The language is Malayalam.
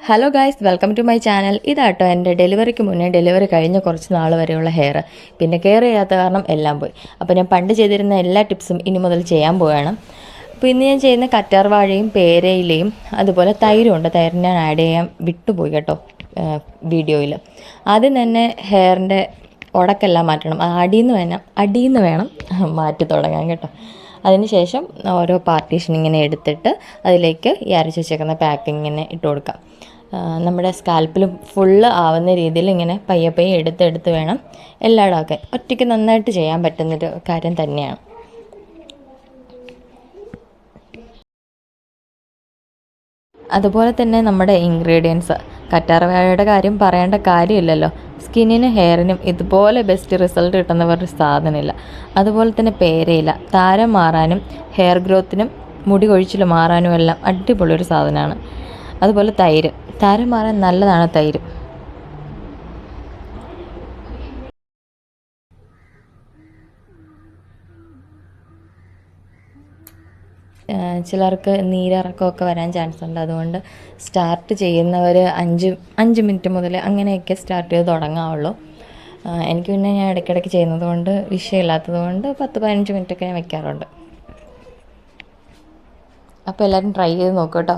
Hello guys welcome to my channel ഇതാട്ടോ എന്റെ ഡെലിവറിക്ക് മുന്നേ ഡെലിവറി കഴിഞ്ഞ കുറച്ച് നാൾ വരെയുള്ള ഹെയർ. പിന്നെ കെയർ ചെയ്യാത്ത കാരണം എല്ലാം പോയി. അപ്പോൾ ഞാൻ പണ്ട് ചെയ്തിരുന്ന എല്ലാ ടിപ്സും ഇനി മുതൽ ചെയ്യാൻ പോവുകയാണ് അപ്പോൾ ഇന്ന് ഞാൻ ചെയ്യുന്ന കറ്റാർ വാഴയും പേരയിലയും അതുപോലെ തൈരും ഉണ്ട്. തൈര് ഞാൻ ആഡ് ചെയ്യാൻ വിട്ടുപോയി കേട്ടോ വീഡിയോയിൽ. ആദ്യം തന്നെ ഹെയറിന്റെ ഉടക്കെല്ലാം മാറ്റണം. അടിയിൽ നിന്ന് വേണം അടിയിൽ നിന്ന് വേണം മാറ്റി തുടങ്ങാൻ കേട്ടോ. അതിനുശേഷം ഓരോ പാർട്ടീഷൻ ഇങ്ങനെ എടുത്തിട്ട് അതിലേക്ക് ഈ അരച്ച് വെച്ചേക്കുന്ന പാക്കിങ് ഇങ്ങനെ ഇട്ട് കൊടുക്കാം. നമ്മുടെ സ്കാൽപ്പിൽ ഫുള്ള് ആവുന്ന രീതിയിൽ ഇങ്ങനെ പയ്യെ പയ്യെ എടുത്തെടുത്ത് വേണം എല്ലായിടും ആക്കാൻ ഒറ്റയ്ക്ക് നന്നായിട്ട് ചെയ്യാൻ പറ്റുന്നൊരു കാര്യം തന്നെയാണ്. അതുപോലെ തന്നെ നമ്മുടെ ഇൻഗ്രീഡിയൻസ് കറ്റാർവാഴയുടെ കാര്യം പറയേണ്ട കാര്യമില്ലല്ലോ. സ്കിന്നിനും ഹെയറിനും ഇതുപോലെ ബെസ്റ്റ് റിസൾട്ട് കിട്ടുന്ന സാധനമില്ല. അതുപോലെ തന്നെ പേരയില. താരം മാറാനും ഹെയർ ഗ്രോത്തിനും മുടി കൊഴിച്ചിൽ മാറാനും എല്ലാം അടിപൊളി ഒരു സാധനമാണ്. അതുപോലെ തൈര്. താരം മാറാൻ നല്ലതാണ് തൈര്. ചിലർക്ക് നീരിറക്കമൊക്കെ വരാൻ ചാൻസ് ഉണ്ട് അതുകൊണ്ട് സ്റ്റാർട്ട് ചെയ്യുന്നവർ അഞ്ച് അഞ്ച് മിനിറ്റ് മുതൽ അങ്ങനെയൊക്കെ സ്റ്റാർട്ട് ചെയ്ത് തുടങ്ങാവുള്ളൂ. എനിക്ക് പിന്നെ ഞാൻ ഇടയ്ക്കിടയ്ക്ക് ചെയ്യുന്നത് കൊണ്ട് വിഷയമില്ലാത്തത് കൊണ്ട് പത്ത് പതിനഞ്ച് മിനിറ്റൊക്കെ ഞാൻ വെക്കാറുണ്ട്. അപ്പോൾ എല്ലാവരും ട്രൈ ചെയ്ത് നോക്കൂ കേട്ടോ.